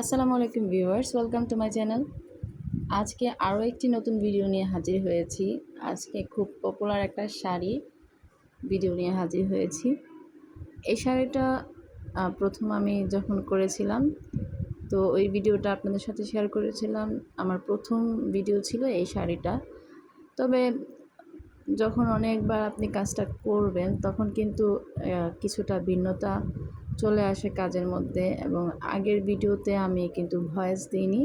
আসসালামু আলাইকুম viewers, welcome to my channel. আজকে আরও একটি নতুন ভিডিও নিয়ে হাজির হয়েছি। আজকে খুব পপুলার একটা শাড়ি ভিডিও নিয়ে হাজির হয়েছি। এই শাড়িটা প্রথম আমি যখন করেছিলাম, তো ওই ভিডিওটা আপনাদের সাথে শেয়ার করেছিলাম। আমার প্রথম ভিডিও ছিল এই শাড়িটা। তবে যখন অনেকবার আপনি কাজটা করবেন, তখন কিন্তু কিছুটা ভিন্নতা চলে আসে কাজের মধ্যে এবং আগের ভিডিওতে আমি কিন্তু ভয়েস দিইনি।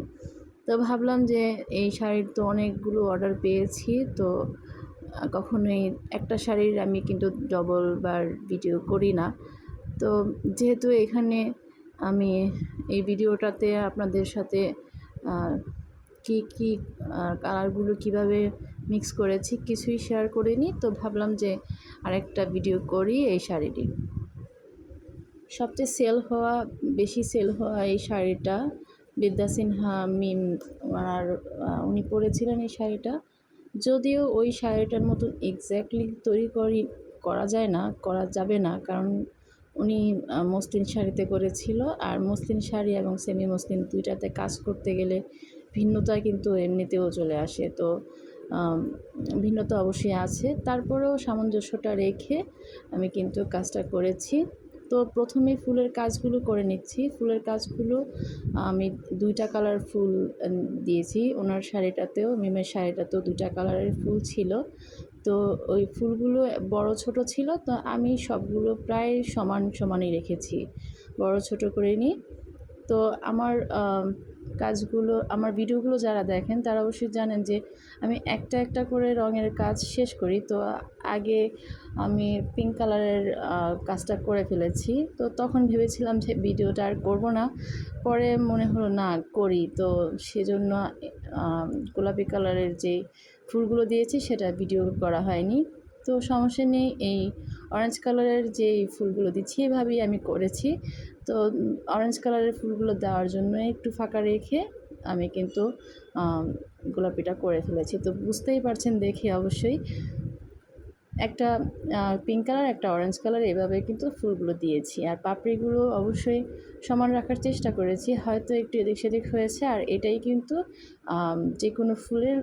তো ভাবলাম যে এই শাড়ির তো অনেকগুলো অর্ডার পেয়েছি, তো কখনোই একটা শাড়ির আমি কিন্তু ডবল বার ভিডিও করি না। তো যেহেতু এখানে আমি এই ভিডিওটাতে আপনাদের সাথে কি কি কালারগুলো কীভাবে মিক্স করেছি কিছুই শেয়ার করিনি, তো ভাবলাম যে আরেকটা ভিডিও করি এই শাড়িটির। সবচেয়ে সেল হওয়া, বেশি সেল হওয়া এই শাড়িটা বিদ্যা সিনহা মিম আর উনি পরেছিলেন এই শাড়িটা। যদিও ওই শাড়িটার মতন এক্স্যাক্টলি তৈরি করি, করা যায় না, করা যাবে না। কারণ উনি মসলিন শাড়িতে করেছিল আর মসলিন শাড়ি এবং সেমি মসলিন দুইটাতে কাজ করতে গেলে ভিন্নতা কিন্তু এমনিতেও চলে আসে। তো ভিন্নতা অবশ্যই আছে। তারপরেও সামঞ্জস্যটা রেখে আমি কিন্তু কাজটা করেছি। তো প্রথমে ফুলের কাজগুলো করে নিচ্ছি। ফুলের কাজগুলো আমি দুইটা কালার ফুল দিয়েছি। ওনার শাড়িটাতেও, মিমের শাড়িটাতেও দুইটা কালারের ফুল ছিল। তো ওই ফুলগুলো বড় ছোট ছিল, তো আমি সবগুলো প্রায় সমান সমানই রেখেছি। বড় ছোট করে নিই। তো আমার কাজগুলো, আমার ভিডিওগুলো যারা দেখেন তারা অবশ্যই জানেন যে আমি একটা একটা করে রঙের কাজ শেষ করি। তো আগে আমি পিঙ্ক কালারের কাজটা করে ফেলেছি। তো তখন ভেবেছিলাম যে ভিডিওটা আর করব না। পরে মনে হলো না, করি। তো সেজন্য গোলাপি কালারের যে ফুলগুলো দিয়েছি সেটা ভিডিও করা হয়নি। তো সমস্যা নেই, এই অরেঞ্জ কালারের যে ফুলগুলো দিচ্ছি, এভাবেই আমি করেছি। তো অরেঞ্জ কালারের ফুলগুলো দেওয়ার জন্য একটু ফাঁকা রেখে আমি কিন্তু গোলাপিটা করে ফেলেছি। তো বুঝতেই পারছেন দেখে অবশ্যই। একটা পিঙ্ক কালার একটা অরেঞ্জ কালার এভাবে কিন্তু ফুলগুলো দিয়েছি। আর পাপড়িগুলো অবশ্যই সমান রাখার চেষ্টা করেছি। হয়তো একটু এদিক সেদিক হয়েছে, আর এটাই কিন্তু যে কোনো ফুলের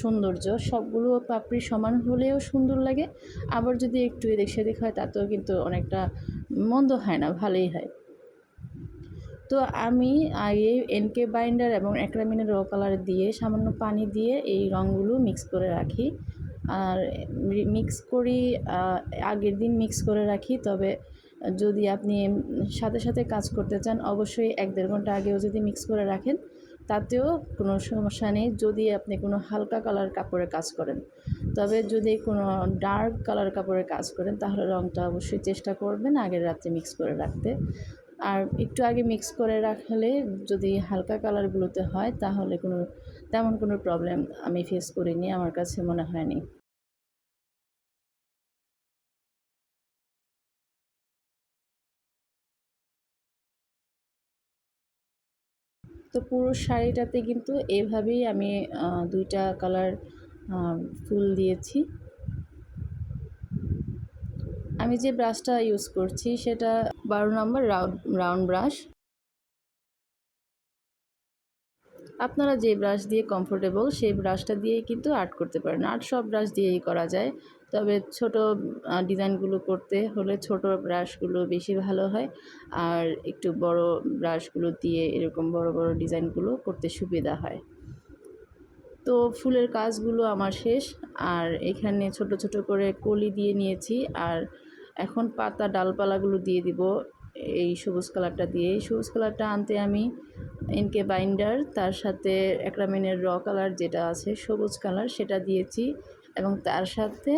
সৌন্দর্য, সবগুলো পাপড়ি সমান হলেও সুন্দর লাগে। আবার যদি একটু এদিক সেদিক হয়, তাতেও কিন্তু অনেকটা মন্দ হয় না, ভালোই হয়। তো আমি আগে এনকে বাইন্ডার এবং অ্যাক্রামিনের র কালার দিয়ে, সামান্য পানি দিয়ে এই রঙগুলো মিক্স করে রাখি। আর মিক্স করি আগের দিন মিক্স করে রাখি। তবে যদি আপনি সাথে সাথে কাজ করতে চান, অবশ্যই এক দেড় ঘণ্টা আগেও যদি মিক্স করে রাখেন তাতেও কোনো সমস্যা নেই যদি আপনি কোনো হালকা কালার কাপড়ে কাজ করেন। তবে যদি কোনো ডার্ক কালার কাপড়ে কাজ করেন, তাহলে রঙটা অবশ্যই চেষ্টা করবেন আগের রাত্রে মিক্স করে রাখতে। আর একটু আগে মিক্স করে রাখলে যদি হালকা কালারগুলোতে হয়, তাহলে কোনো, তেমন কোনো প্রবলেম আমি ফেস করিনি, আমার কাছে মনে হয়নি। তো পুরো শাড়িটাতে কিন্তু এভাবেই আমি দুইটা কালার ফুল দিয়েছি। আমি যে ব্রাশটা ইউজ করছি সেটা বারো নম্বর রাউন্ড রাউন্ড ব্রাশ। আপনারা যে ব্রাশ দিয়ে কমফোর্টেবল সেই ব্রাশটা দিয়েই কিন্তু আর্ট করতে পারেন। আর্ট সব ব্রাশ দিয়েই করা যায়। তবে ছোট ডিজাইনগুলো করতে হলে ছোট ব্রাশগুলো বেশি ভালো হয়। আর একটু বড় ব্রাশগুলো দিয়ে এরকম বড় বড় ডিজাইনগুলো করতে সুবিধা হয়। তো ফুলের কাজগুলো আমার শেষ। আর এখানে ছোট ছোট করে কলি দিয়ে নিয়েছি। আর এখন পাতা ডালপালাগুলো দিয়ে দিব। এই সবুজ কালারটা দিয়ে। এই সবুজ কালারটা আনতে আমি এনকে বাইন্ডার, তার সাথে অ্যাক্রামিনের র কালার যেটা আছে, সবুজ কালার, সেটা দিয়েছি। এবং তার সাথে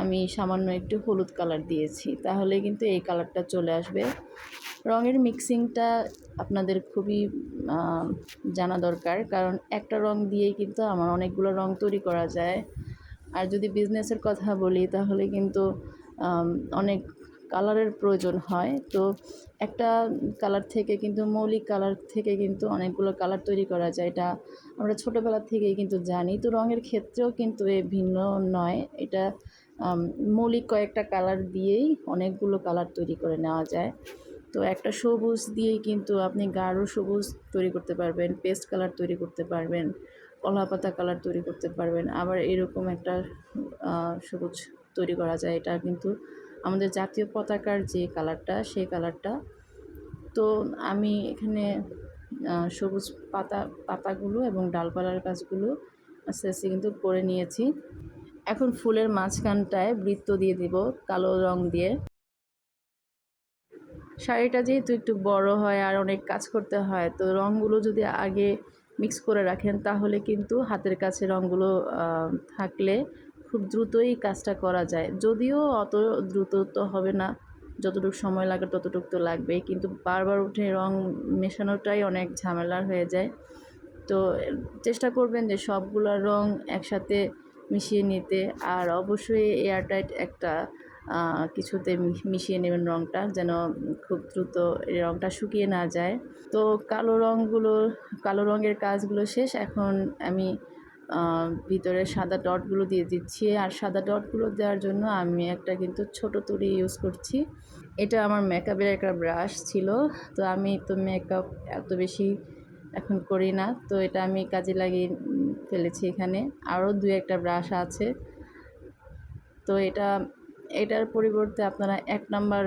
আমি সামান্য একটু হলুদ কালার দিয়েছি। তাহলে কিন্তু এই কালারটা চলে আসবে। রঙের মিক্সিংটা আপনাদের খুবই জানা দরকার। কারণ একটা রং দিয়েই কিন্তু আমার অনেকগুলো রং তৈরি করা যায়। আর যদি বিজনেসের কথা বলি, তাহলে কিন্তু অনেক কালারের প্রয়োজন হয়। তো একটা কালার থেকে কিন্তু, মৌলিক কালার থেকে কিন্তু অনেকগুলো কালার তৈরি করা যায়। এটা আমরা ছোটোবেলা থেকেই কিন্তু জানি। তো রঙের ক্ষেত্রেও কিন্তু এ ভিন্ন নয়। এটা মৌলিক কয়েকটা কালার দিয়েই অনেকগুলো কালার তৈরি করে নেওয়া যায়। তো একটা সবুজ দিয়েই কিন্তু আপনি গাঢ় সবুজ তৈরি করতে পারবেন পেস্ট কালার তৈরি করতে পারবেন, কলা পাতা কালার তৈরি করতে পারবেন। আবার এরকম একটা সবুজ তৈরি করা যায়। এটা কিন্তু আমাদের জাতীয় পতাকার যে কালারটা, সেই কালারটা। তো আমি এখানে সবুজ পাতা, পাতাগুলো এবং ডালপালার গাছগুলো আস্তে আস্তে কিন্তু করে নিয়েছি। এখন ফুলের মাঝখানটায় বৃত্ত দিয়ে দিব, কালো রং দিয়ে। শাড়িটা যেহেতু একটু বড় হয় আর অনেক কাজ করতে হয়, তো রঙগুলো যদি আগে মিক্স করে রাখেন তাহলে কিন্তু হাতের কাছে রঙগুলো থাকলে খুব দ্রুতই কাজটা করা যায়। যদিও অত দ্রুত তো হবে না। যতটুকু সময় লাগে ততটুকু তো লাগবেই। কিন্তু বারবার উঠে রং মেশানোটাই অনেক ঝামেলার হয়ে যায়। তো চেষ্টা করবেন যে সবগুলো রং একসাথে মিশিয়ে নিতে। আর অবশ্যই এয়ারটাইট একটা কিছুতে মিশিয়ে নেবেন রংটা যেন খুব দ্রুত রংটা শুকিয়ে না যায়। তো কালো রঙগুলো কালো রঙের কাজগুলো শেষ। এখন আমি ভিতরে সাদা ডটগুলো দিয়ে দিচ্ছি। আর সাদা ডটগুলো দেওয়ার জন্য আমি একটা কিন্তু ছোট তুলি ইউজ করছি। এটা আমার মেকআপের একটা ব্রাশ ছিল। তো আমি তো মেকআপ এত বেশি এখন করি না। তো এটা আমি কাজে লাগিয়ে ফেলেছি এখানে। আরও দু একটা ব্রাশ আছে। তো এটা, এটার পরিবর্তে আপনারা এক নাম্বার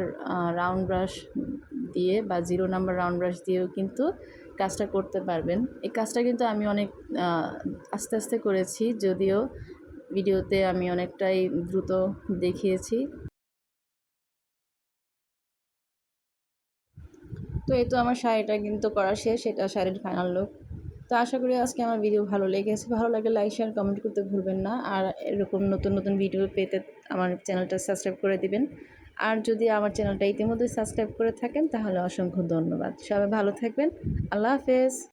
রাউন্ড ব্রাশ দিয়ে বা জিরো নাম্বার রাউন্ড ব্রাশ দিয়েও কিন্তু কাজটা করতে পারবেন। এই কাজটা কিন্তু আমি অনেক আস্তে আস্তে করেছি, যদিও ভিডিওতে আমি অনেকটাই দ্রুত দেখিয়েছি। তো এই তো আমার শাড়িটা কিন্তু করা শেষ, এটা শাড়ির ফাইনাল লুক তো আশা করি আজকে আমার ভিডিও ভালো লেগেছে। ভালো লাগলে লাইক শেয়ার কমেন্ট করতে ভুলবেন না। আর এরকম নতুন নতুন ভিডিও পেতে আমার চ্যানেলটা সাবস্ক্রাইব করে দিবেন। আর যদি আমার চ্যানেলটা ইতিমধ্যে সাবস্ক্রাইব করে থাকেন, তাহলে অসংখ্য ধন্যবাদ। সবাই ভালো থাকবেন। আল্লাহ হাফেজ।